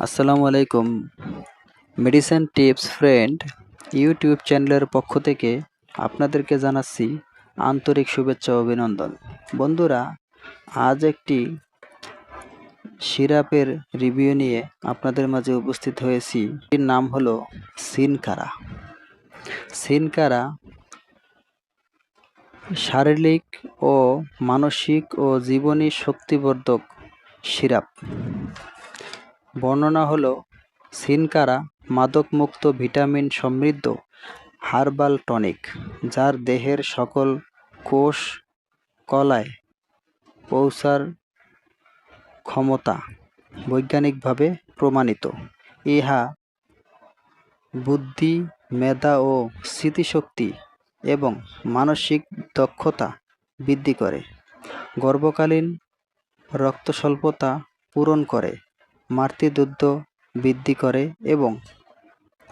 আসসালামু আলাইকুম। Medicine tips friend YouTube চ্যানেলের পক্ষ থেকে আপনাদেরকে জানাচ্ছি আন্তরিক শুভেচ্ছা অভিনন্দন। বন্ধুরা, আজ একটি সিরাপের রিভিউ নিয়ে আপনাদের মাঝে উপস্থিত হয়েছি। এর নাম হলো সিনকারা। সিনকারা শারীরিক ও মানসিক ও জীবনী শক্তিবর্ধক সিরাপ। বর্ণনা হলো, সিনকারা মাদকমুক্ত ভিটামিন সমৃদ্ধ হার্বাল টনিক, যার দেহের সকল কোষ কলায় পৌঁছার ক্ষমতা বৈজ্ঞানিকভাবে প্রমাণিত। ইহা বুদ্ধি, মেধা ও স্মৃতিশক্তি এবং মানসিক দক্ষতা বৃদ্ধি করে। গর্ভকালীন রক্তস্বল্পতা পূরণ করে। মাতৃদুগ্ধ বৃদ্ধি করে এবং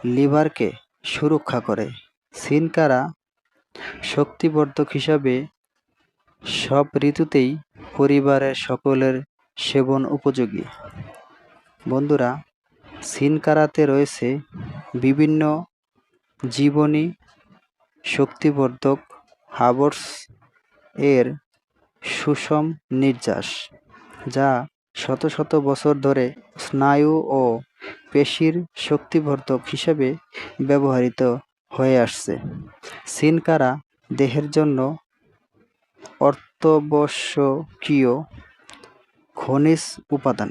লিভারকে সুরক্ষা করে। সিনকারা শক্তিবর্ধক হিসাবে সব ঋতুতেই পরিবারের সকলের সেবন উপযোগী। বন্ধুরা, সিনকারাতে রয়েছে বিভিন্ন জীবনী শক্তিবর্ধক হাবর্স এর সুষম নির্যাস, যা শত শত বছর ধরে স্নায়ু ও পেশির শক্তিবর্ধক হিসেবে ব্যবহৃত হয়ে আসছে। সিনকারা দেহের জন্য অত্যাবশ্যকীয় খনিজ উপাদান।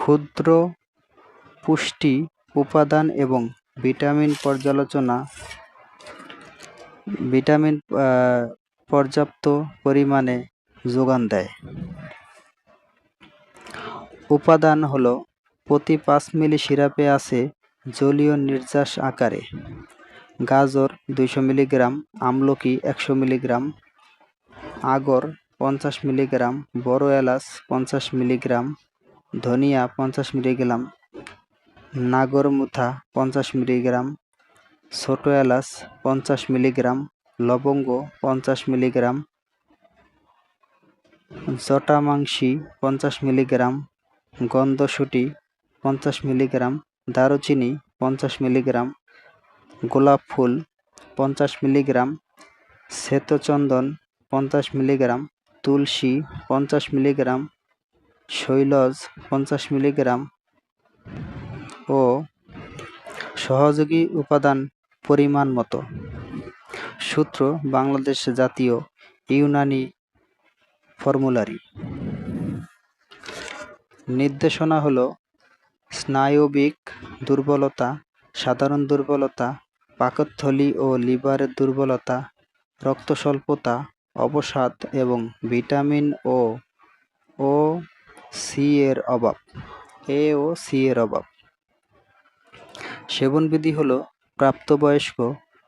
ক্ষুদ্র পুষ্টি উপাদান এবং ভিটামিন পর্যালোচনা, ভিটামিন পর্যাপ্ত পরিমাণে যোগান দেয়। উপাদান হল প্রতি পাঁচ মিলি সিরাপে আছে জলীয় নির্যাস আকারে। গাজর দুইশো মিলিগ্রাম, আমলকি একশো মিলিগ্রাম, আগর পঞ্চাশ মিলিগ্রাম, বড় এলাচ পঞ্চাশ মিলিগ্রাম, ধনিয়া পঞ্চাশ মিলিগ্রাম, নাগরমুথা পঞ্চাশ মিলিগ্রাম, ছোট এলাচ পঞ্চাশ মিলিগ্রাম, লবঙ্গ পঞ্চাশ মিলিগ্রাম, জটামাংসি পঞ্চাশ মিলিগ্রাম গন্ধশুটি পঞ্চাশ মিলিগ্রাম, দারুচিনি পঞ্চাশ মিলিগ্রাম, গোলাপ ফুল পঞ্চাশ মিলিগ্রাম, শ্বেতচন্দন পঞ্চাশ মিলিগ্রাম, তুলসী পঞ্চাশ মিলিগ্রাম শৈলজ পঞ্চাশ মিলিগ্রাম ও সহযোগী উপাদান পরিমাণ মতো। সূত্র বাংলাদেশ জাতীয় ইউনানি ফর্মুলারি। নির্দেশনা হলো স্নায়বিক দুর্বলতা, সাধারণ দুর্বলতা, পাকস্থলী ও লিভারের দুর্বলতা রক্ত স্বল্পতা অবসাদ এবং ভিটামিন ও ও সি এর অভাব। এ ও সি এর অভাব। সেবনবিধি হল প্রাপ্তবয়স্ক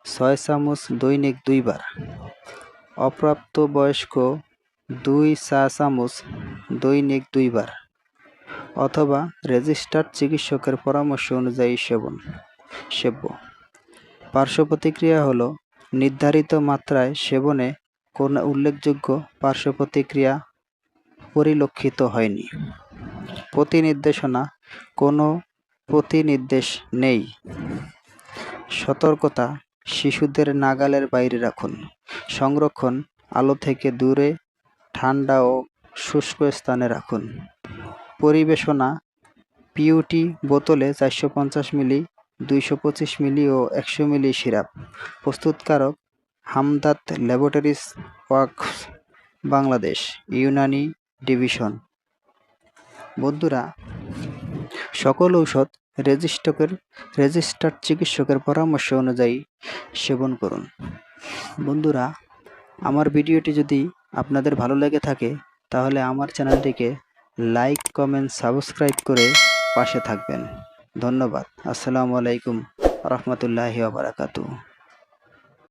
ছয় চামচ দৈনিক দুইবার। অপ্রাপ্তবয়স্ক দুই চা চামচ দৈনিক দুইবার। অথবা রেজিস্টার্ড চিকিৎসকের পরামর্শ অনুযায়ী সেবন, সেব্য। পার্শ্ব প্রতিক্রিয়া হলো নির্ধারিত মাত্রায় সেবনে কোনো উল্লেখযোগ্য পার্শ্ব প্রতিক্রিয়া পরিলক্ষিত হয়নি। প্রতিনির্দেশনা, কোনো প্রতিনির্দেশ নেই। সতর্কতা, শিশুদের নাগালের বাইরে রাখুন। সংরক্ষণ, আলো থেকে দূরে, ঠান্ডা ও শুষ্ক স্থানে রাখুন। পরিবেশনা পিউটি বোতলে চারশো পঞ্চাশ মিলি, দুইশো পঁচিশ মিলি ও একশো মিলি সিরাপ। প্রস্তুতকারক Hamdard laboratories works Bangladesh, Unani division. বন্ধুরা, সকল ঔষধ রেজিস্টকের, রেজিস্টার্ড চিকিৎসকের পরামর্শ অনুযায়ী সেবন করুন। বন্ধুরা, আমার ভিডিওটি যদি আপনাদের ভালো লেগে থাকে, তাহলে আমার চ্যানেলটিকে লাইক কমেন্ট সাবস্ক্রাইব করে পাশে থাকবেন। ধন্যবাদ। আসসালামু আলাইকুম রহমতুল্লাহি বারাকাতু